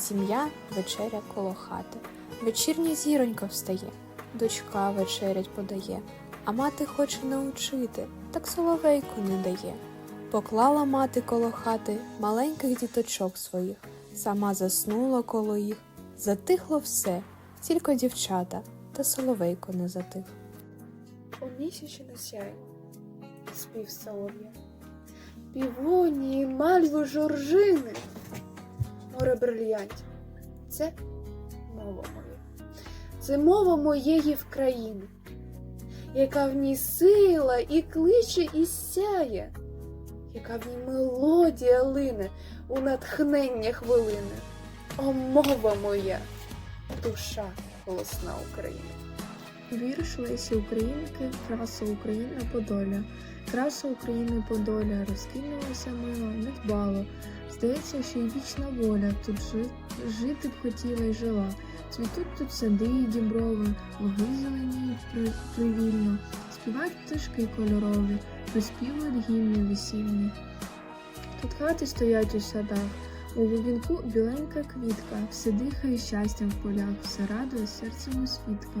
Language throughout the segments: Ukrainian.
Сім'я вечеря коло хати. Вечірня зіронька встає, дочка вечерять подає, а мати хоче научити, так соловейку не дає. Поклала мати коло хати маленьких діточок своїх, сама заснула коло їх. Затихло все, тільки дівчата, та соловейко не затих. У місячі сяй, спів солов'я. Півонії, мальви, жоржини, море брильянтів. Це мова моя. Це мова моєї Вкраїни, країни, яка в ній сила і кличе, і сяє, яка в ній мелодія лине у натхнення хвилини. О, мова моя, душа голосна України. Вірш Лесі Українки, краса України Подоля. Краса України Подоля розкинулася мило, недбало. Здається, що й вічна воля тут жи- жити б хотіла й жила. Цвітуть тут сади і діброви, луги зеленіють при- привільно, співають пташки кольорові, приспівують гімни весільні. Тут хати стоять у садах, у вінку біленька квітка, все дихає щастям в полях, все радує серцем у освітка.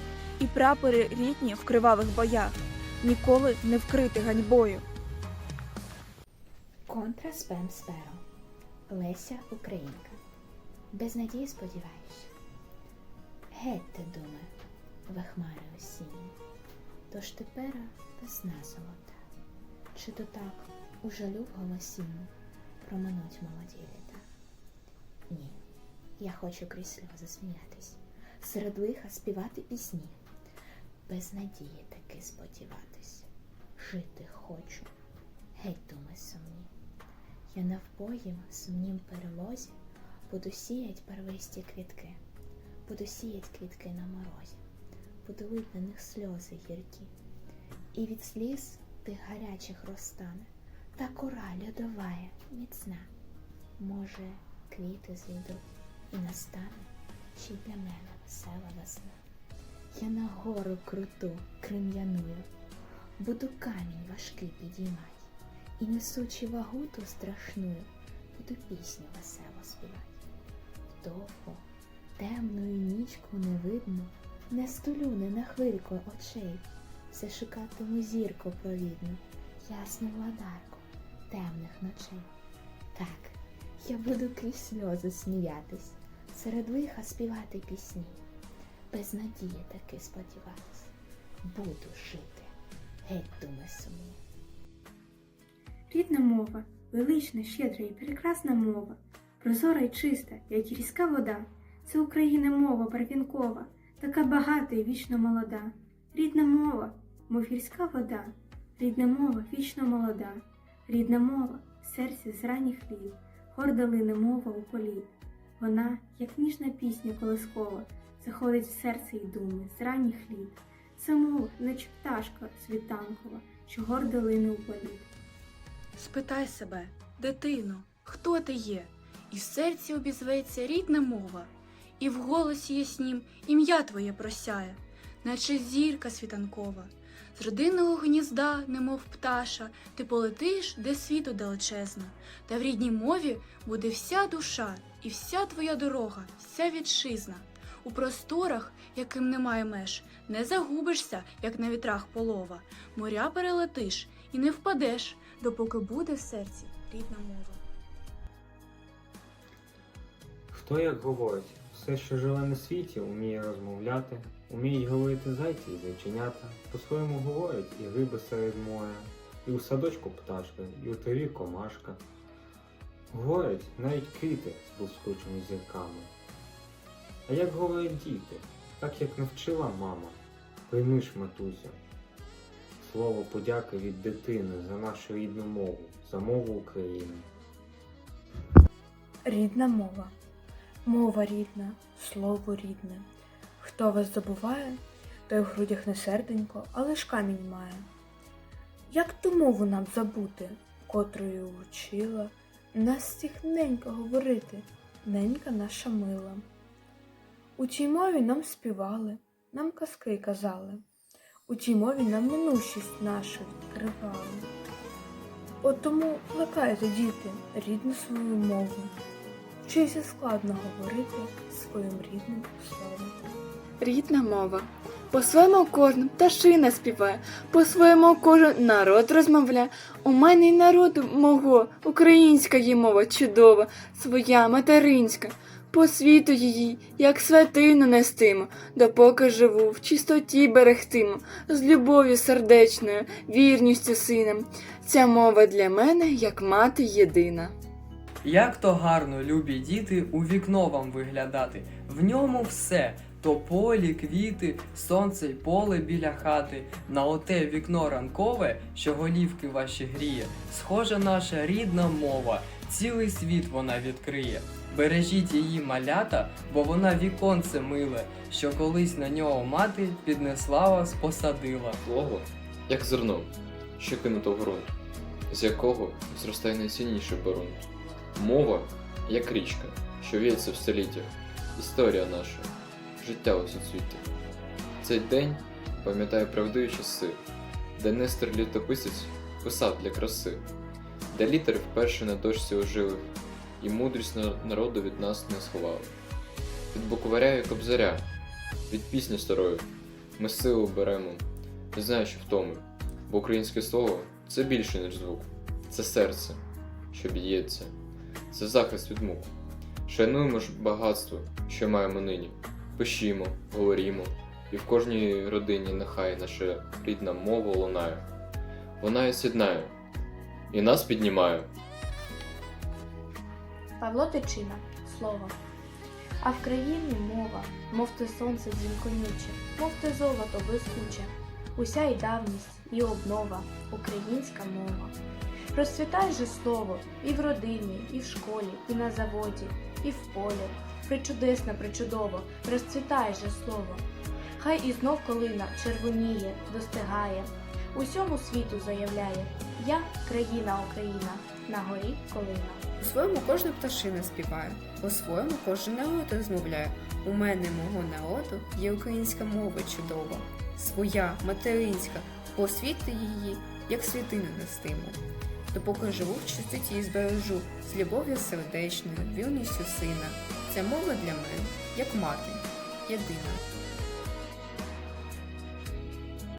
і прапори рідні в кривавих боях, ніколи не вкрити ганьбою. Контра спем сперо. Леся Українка. Без надії сподіваєшся. Геть ти думе, ви хмари осінні. Тож тепер весна золота. Чи то так у жалю в голосінні проминуть молоді літа? Ні, я хочу крізь сльози сміятись, серед лиха співати пісні, без надії таки сподіватись. Жити хочу, геть думи сумні. Я навпоїм сумнім перелозі буду сіять барвисті квітки, буду сіять квітки на морозі, буду лить на них сльози гіркі, і від сліз тих гарячих розтане та кора льодовая, міцна. Може, квіти зійдуть і настане й для мене весела весна. Я на гору круту крем'яную, буду камінь важкий підіймать. І несучи вагу ту страшну, буду пісню весело співать. Довго, темною нічку не видно, не столю, не на хвильку очей, все шукатиму зірку провідну, ясну владарку темних ночей. Так, я буду крізь сльози сміятись, серед лиха співати пісні, без надії таки сподіватись, буду жити, геть думи сумні. Рідна мова, велична, щедра і прекрасна мова, прозора і чиста, як гірська вода. Це Україна мова барвінкова, така багата і вічно молода. Рідна мова, мов гірська вода, рідна мова вічно молода, рідна мова в серці з ранніх горда лине мова у політ. Вона, як ніжна пісня колискова, заходить в серце й думи з ранніх літ. Мова, наче пташка світанкова, що гордо лине у політ. Спитай себе, дитино, хто ти є? І в серці обізветься рідна мова, і в голосі яснім ім'я твоє просяє, наче зірка світанкова. З родинного гнізда, немов пташа, ти полетиш, де світу далечезна, та в рідній мові буде вся душа, і вся твоя дорога, вся вітчизна. У просторах, яким немає меж, не загубишся, як на вітрах полова, моря перелетиш і не впадеш, допоки буде в серці рідна мова. Хто як говорить, все, що живе на світі, уміє розмовляти, уміють говорити зайці і зайченята, по-своєму говорять і риби серед моря, і у садочку пташка, і у траві комашка. Говорять навіть квіти з блискучими зірками. А як говорять діти, так як навчила мама, прийми ж, матусю. Слово подяки від дитини за нашу рідну мову, за мову України. Рідна мова. Мова рідна, слово рідне. Хто вас забуває, той в грудях не серденько, а лиш камінь має. Як ту мову нам забути, котрою учила нас тихненько говорити, ненька наша мила. У тій мові нам співали, нам казки казали, у тій мові нам минущість нашу відкривали. От тому плекайте, діти, рідну свою мову. Вчися складно говорити своїм рідним словом. Рідна мова. По-своєму кожен пташина співає, по-своєму кожен народ розмовляє. У мене й народу мого, українська є мова чудова, своя материнська. По світу її, як святину нестиму, допоки живу, в чистоті берегтиму, з любов'ю сердечною, вірністю сином. Ця мова для мене, як мати єдина. Як то гарно, любі діти, у вікно вам виглядати. В ньому все. То полі, квіти, сонце й поле біля хати. На оте вікно ранкове, що голівки ваші гріє, схожа наша рідна мова, цілий світ вона відкриє. Бережіть її малята, бо вона віконце миле, що колись на нього мати піднесла вас, посадила. Слово, як зерно, що кинуто в ґрунт, з якого зростає найцінніший ґрунт. Мова, як річка, що в'ється в століттях, історія наша, життя у суцвіті. Цей день пам'ятає правдиві часи, де Нестор літописець писав для краси, де літери вперше на дошці ожили, і мудрість народу від нас не сховали. Від букваря і кобзаря, від пісні старої, ми силу беремо, не знаю, що втоми, бо українське слово це більше, ніж звук, це серце, що б'ється, це захист від мук. Шануємо ж багатство, що маємо нині, пишімо, говорімо, і в кожній родині нехай наша рідна мова лунає. Вона і сіднає, і нас піднімає. Павло Тичина, слово. А в країні мова, мов те сонце дзвінконюче, мов те золото блискуче, уся й давність, і обнова, українська мова. Розцвітай же слово і в родині, і в школі, і на заводі, і в полі. Причудесно, причудово, розцвітай же слово. Хай і знов колина червоніє, достигає, усьому світу заявляє Я країна Україна, на горі колина. По-своєму кожна пташина співає, по-своєму кожен народ розмовляє. У мене, мого народу, є українська мова чудова, своя, материнська, по світу її, як світину нестиму. Допоки живу в чистоті і збережу, з любов'ю сердечною, вірністю сина. Ця мова для мене, як мати, єдина.